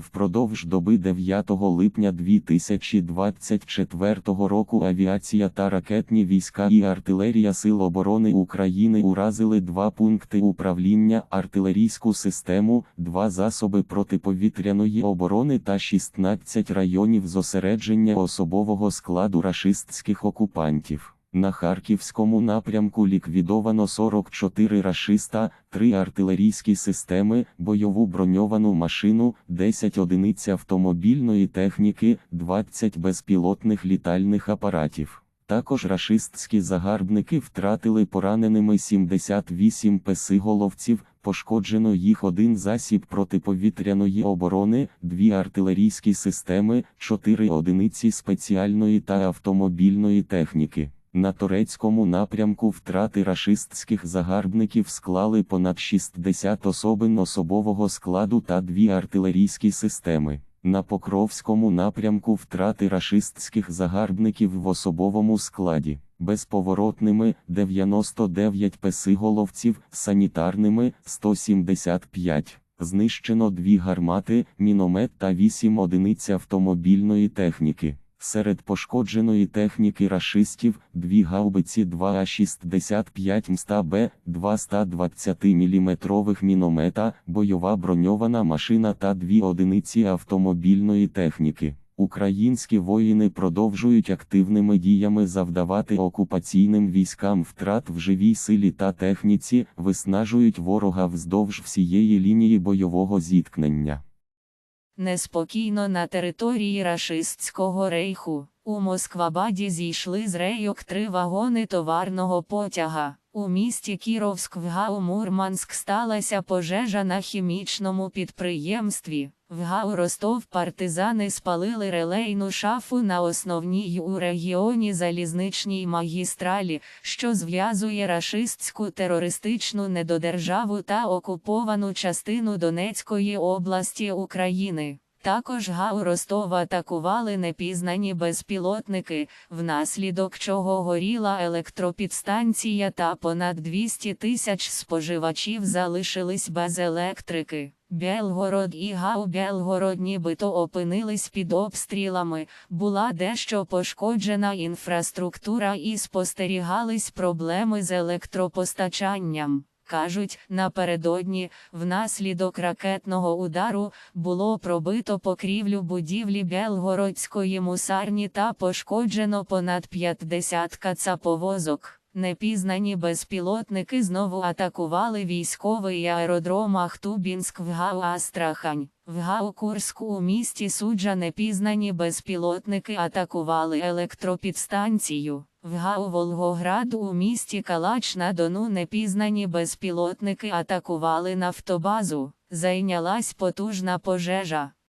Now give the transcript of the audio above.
Впродовж доби 9 липня 2024 року авіація та ракетні війська і артилерія Сил оборони України уразили два пункти управління, артилерійську систему, два засоби протиповітряної оборони та 16 районів зосередження особового складу рашистських окупантів. На Харківському напрямку ліквідовано 44 рашиста, 3 артилерійські системи, бойову броньовану машину, 10 одиниць автомобільної техніки, 20 безпілотних літальних апаратів. Також рашистські загарбники втратили пораненими 78 песиголовців, пошкоджено їх один засіб протиповітряної оборони, дві артилерійські системи, 4 одиниці спеціальної та автомобільної техніки. На турецькому напрямку втрати рашистських загарбників склали понад 60 особин особового складу та дві артилерійські системи. На Покровському напрямку втрати рашистських загарбників в особовому складі, безповоротними 99 песиголовців, санітарними 175. Знищено дві гармати, міномет та 8 одиниць автомобільної техніки. Серед пошкодженої техніки рашистів, дві гаубиці 2А65 МСТА-Б, два 120 мм міномета, бойова броньована машина та дві одиниці автомобільної техніки. Українські воїни продовжують активними діями завдавати окупаційним військам втрат в живій силі та техніці, виснажують ворога вздовж всієї лінії бойового зіткнення. Неспокійно на території рашистського рейху. У Москвабаді зійшли з рейок три вагони товарного потяга. У місті Кіровськ в ГАУ Мурманськ сталася пожежа на хімічному підприємстві. В ГАУ Ростов партизани спалили релейну шафу на основній у регіоні залізничній магістралі, що зв'язує рашистську терористичну недодержаву та окуповану частину Донецької області України. Також ГАУ Ростов атакували непізнані безпілотники, внаслідок чого горіла електропідстанція та понад 200 тисяч споживачів залишились без електрики. Белгород і ГАУ Белгород нібито опинились під обстрілами, була дещо пошкоджена інфраструктура і спостерігались проблеми з електропостачанням. Кажуть, напередодні, внаслідок ракетного удару, було пробито покрівлю будівлі Белгородської мусарні та пошкоджено понад 50 кацаповозок. Непізнані безпілотники знову атакували військовий аеродром Ахтубінськ в ГАУ Астрахань. В ГАУ Курську у місті Суджа непізнані безпілотники атакували електропідстанцію. В ГАУ Волгоград у місті Калач на Дону непізнані безпілотники атакували нафтобазу. Зайнялась потужна пожежа.